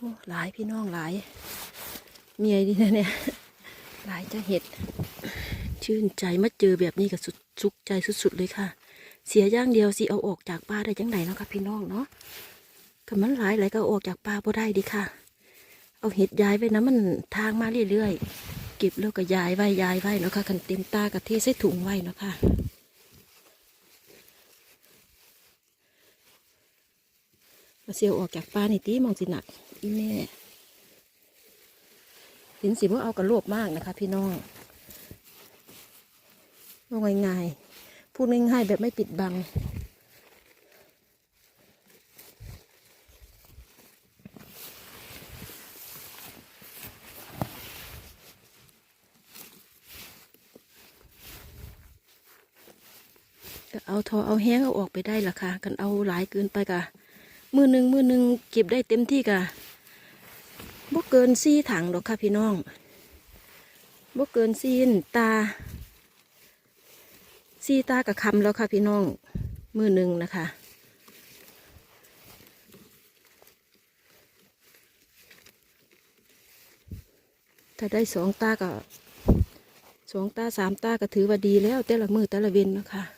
อ้หลายพี่น้องหลายเมียดีนะเนี่ยหลายจะเห็ด ชื่นใจมาเจอแบบนี้กับสุดสุขใจสุด ๆ เลยค่ะ เสียย่างเดียวสิเอาออกจากป่าได้จังไหนเนาะค่ะพี่น้องเนาะก็มันหลายหลายก็ออกจากป่าบ่ได้ดีค่ะ เอาเห็ดย้ายไว้นะมันทางมาเรื่อยๆเก็บแล้วก็ย้ายไว้ย้ายไว้เนาะค่ะคันเต็มตากับเทใส่ถุงไว้เนาะค่ะ มาเสียวออกจากป่านี่ตีมองสิหนักอีแม่ห็นสิว่าเอากระโลบมากนะคะ พี่น้องว่าง่ายๆพูดง่ายๆแบบไม่ปิดบัง เอาทอเอาแห้งเอาออกไปได้ล่ะค่ะ กันเอาหลายเกินไปกะ มือหนึ่งมือหนึ่งเก็บได้เต็มที่กะบ่เกินซี่ถังดอกค่ะพี่น้องบ่เกินซีนตาซีตากับคำแล้วค่ะพี่น้อง มือหนึ่งนะคะ ถ้าได้สองตาก็สองตาสามตาก็ถือว่าดีแล้ว แต่ละมือแต่ละเวนนะคะ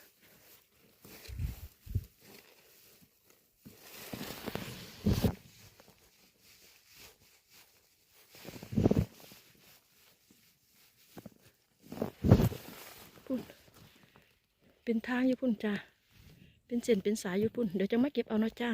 เป็นทางอยู่พุ่นจ้าเป็นเส้นเป็นสายอยู่พุ่นเดี๋ยวจะมาเก็บเอาเนาะจ้า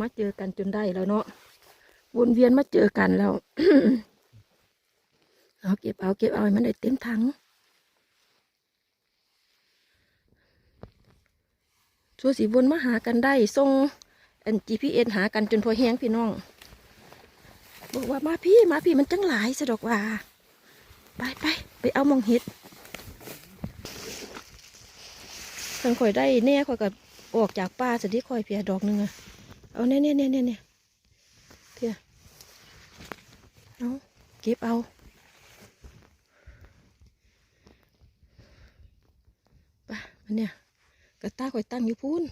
มาเจอกันจนได้แล้วเนาะวนเวียนมาเจอกันแล้ว เอาเก็บเอาเก็บเอาให้มันได้เต็มถังชัวสีวนมาหากันได้ส่งอัน GPS หากันจนพอแห้งพี่น้อง บอกว่ามาพี่มาพี่มันจังหลายสะดอกว่า ไปไปไปเอามองเห็ดทางข่อยได้แน่ข่อยก็ออกจากป่าสะดิข่อยเพียดอกหนึงอะ เอาเนี่ยเนี่ยเนี่ยเนี่ยเพื่อเอาเก็บเอาป่ะมันเนี่ยกระตาข่อยตั้งอยู่พูน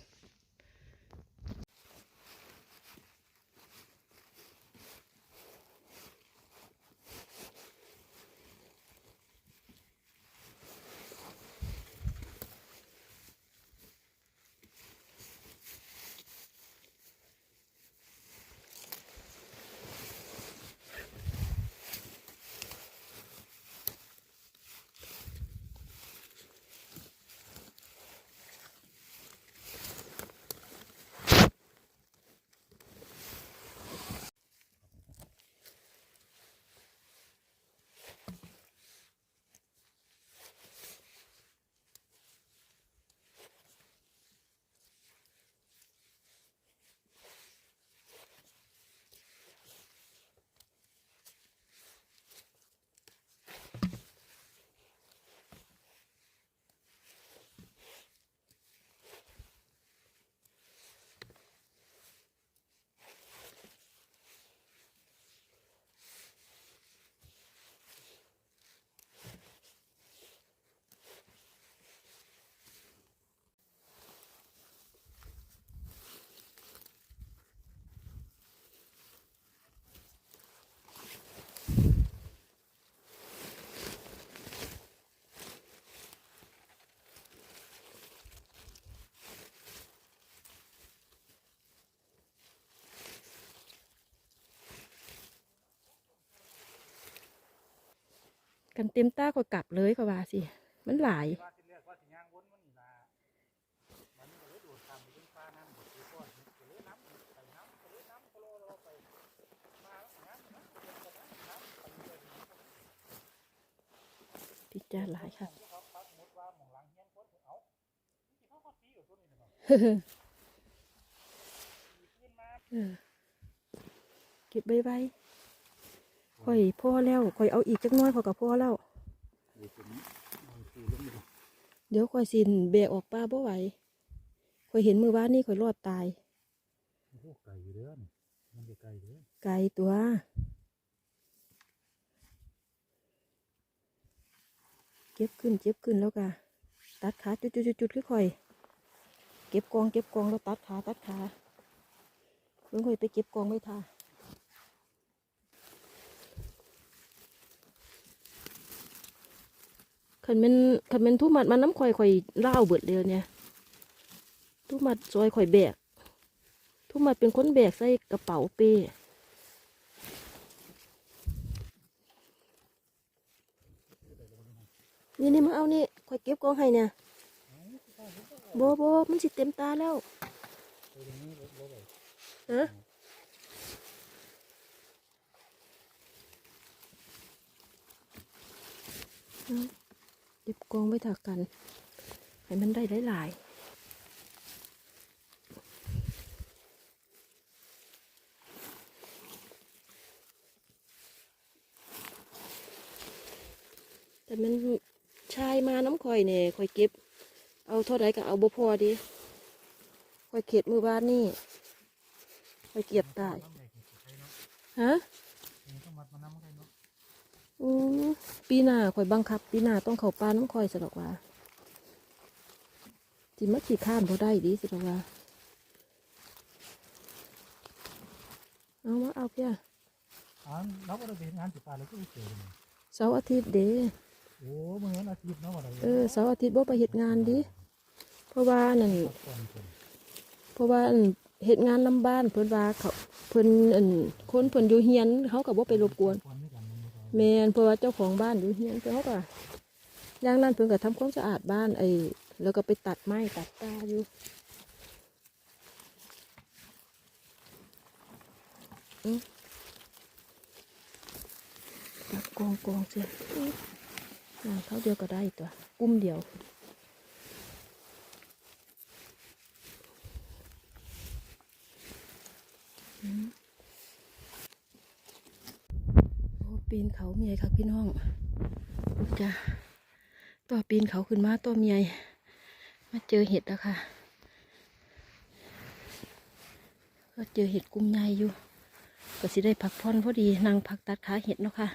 กันเต็มตาก็กลับเลยก็ว่าสิ มันหลายว่าสิเลือกว่าสิย่างวนมันนี่ล่ะมันก็เลยโดจ้าหมือนก็เลาไปมาน้ำน้ำเย็นกว่าน้ำน้ำไปเรื่อยพิจาหลายค่ะเฮียเก็บใบใบ ข่อยพ่อแล้วข่อยเอาอีกจักน้อยข่อกับพ่อแล้ว เดี๋ยวข่อยสินเบะออกป้าบ่ไหวข่อยเห็นมือว่านนี่ข่อยรอดตายไก่อยู่เด้อนมันไก่เด้อไกลตัวเก็บขึ้นเก็บขึ้นแล้วก็ตัดขาจุดจุดจุดจุดค่อยเก็บกองเก็บกองแล้วตัดขาตัดขาเบิ่งข่อยไปเก็บกองไว้ท่า ขันเป็นขันเป็นทุ่มัดมันน้ำข่อยข่อยเล่าเบิดเดียวเนี่ยทุ่มัดซอยข่อยแบกทุ่มัดเป็นคนแบกใส่กระเป๋าเป้นี่นี่มาเอานี่ข่อยเก็บกองให้เนี่ยโบโบมันสิเต็มตาแล้วฮะเอา เก็บกองไว้ถักกันให้มันได้หลายๆแต่มันชายมาน้ำข่อยเนี่ยข่อยเก็บ เอาเท่าไรก็เอาบ่พอดีข่อยเข็ดมือบ้านนี่ข่อยเก็บตายน้ำใหญ่กี่ใครเนาะฮะ นี่ต้องมัดมาน้ำใครเนาะ อืมปีหน้าข่อยบังคับ ปีหน้าต้องเข้าป่าน้ำข่อยสะดอกว่าจิมาขี่ข้านพอได้ดีสิดอกว่าเอามาเอาเพียอ่าเราก็ได้ไปเห็นงานสิปลาเลยก็ไปเจอเลยเสาร์อาทิตย์เด้โอ้เมื่อวันอาทิตย์เนาะว่าได้เออเสาร์อาทิตย์บ่ไปเฮ็ดงานดิเพราะว่านั่นก่อนคนเพราะว่าอั่นเฮ็ดงานนำบ้านเพิ่นว่าเขาเพิ่นอั่นคนเพิ่นอยู่เฮียนเขาก็บ่ไปรบกวน แมนเพราะว่าเจ้าของบ้านอยู่เฮียนเพิ่นเขาก็อย่างนั้นเพิ่งก็ทำความสะอาดบ้านไอ้แล้วก็ไปตัดไม้ตัดตาอยู่ตัดกองกองเสียอื้ออ่าเขาเดียวก็ได้ตัวกุ้มเดียวอืมโอ้ ปีนเขาเมียครับพี่น้องจ้าตัวปีนเขาขึ้นมาตัวเมียมาเจอเห็ดแล้วค่ะ ก็เจอเห็ดกุ้มใหญ่อยู่ ก็สิได้พักผ่อนพอดีนั่งพักตัดขาเห็ดเนาะค่ะ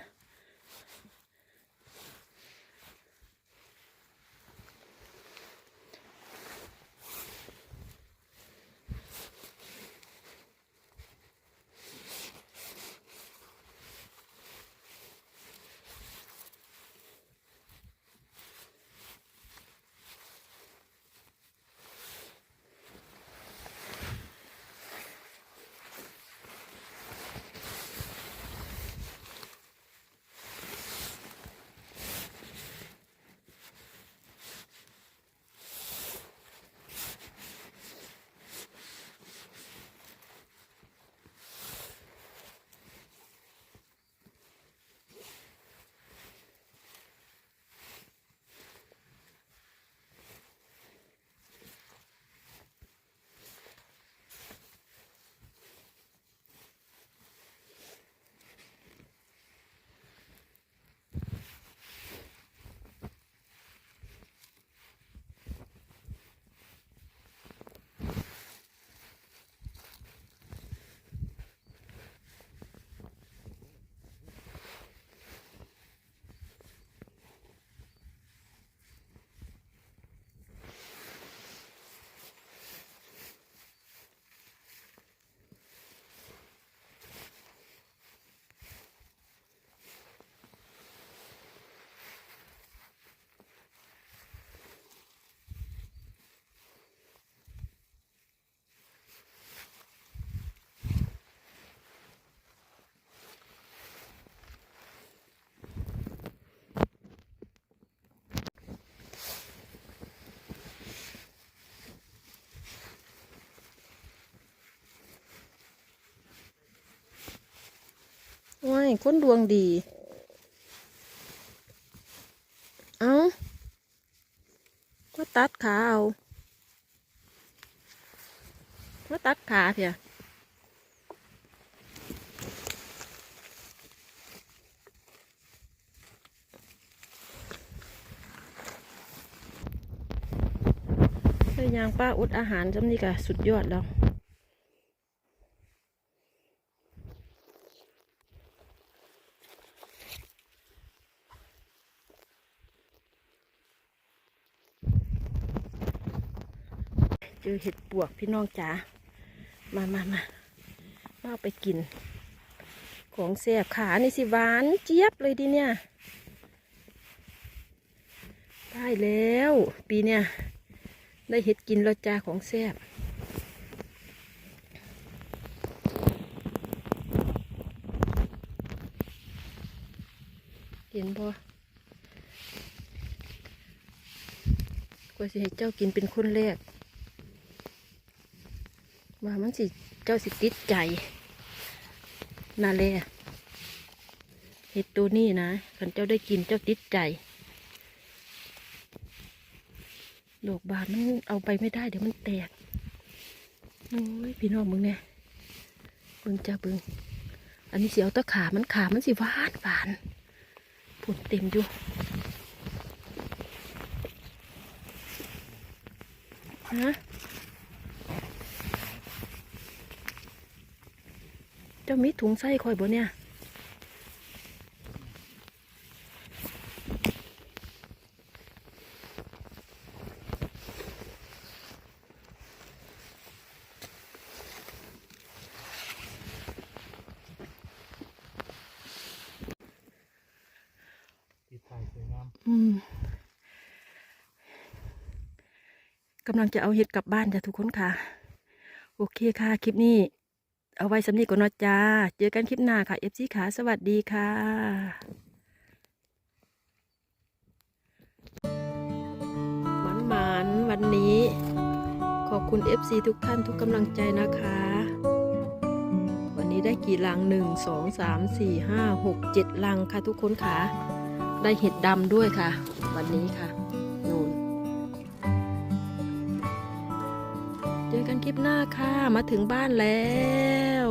คนดวงดี เอามาตัดขาเอามาตัดขาเพียยยางป้าอุดอาหารจำนี่กะสุดยอดแล้ว เจอเห็ดปวกพี่น้องจ๋า มามามามาเอาไปกิน ของแซ่บขานี่สิหวานเจี๊ยบเลยดิเนี่ย ได้แล้ว ปีเนี่ย ได้เห็ดกินแล้วจ้าของแซบเห็นบ่กว่าสิให้เจ้ากินเป็นคนแรก ว่ามันสิเจ้าสิติดใจนาแลเห็ดตัวนี้นะคันเจ้าได้กินเจ้าติดใจโลกบาทมันเอาไปไม่ได้เดี๋ยวมันแตกโอ้ยพี่น้องมึงเนี่ยเบิ่งจ้าเบิ่งอันนี้เสียวตะขามันขามันสิหวานหวานผลเต็มอยู่ฮะ เจ้ามีถุงไส้คอยบ่เนี่ยติดถ่ายสวยงามอืมกำลังจะเอาเห็ดกลับบ้านจ้ะทุกคนค่ะ โอเคค่ะ คลิปนี้ เอาไว้สำนีก่อนเนาะจ้า เจอกันคลิปหน้าค่ะเอฟซีขาสวัสดีค่ะหวานหมานวันนี้ ขอบคุณ FC ทุกท่านทุกกำลังใจนะคะ วันนี้ได้กี่ลังหนึ่งสองสามสี่ห้าหกเจ็ดลังค่ะทุกคนค่ะ ได้เห็ดดำด้วยค่ะ วันนี้ค่ะ เจอกันคลิปหน้าค่ะ มาถึงบ้านแล้ว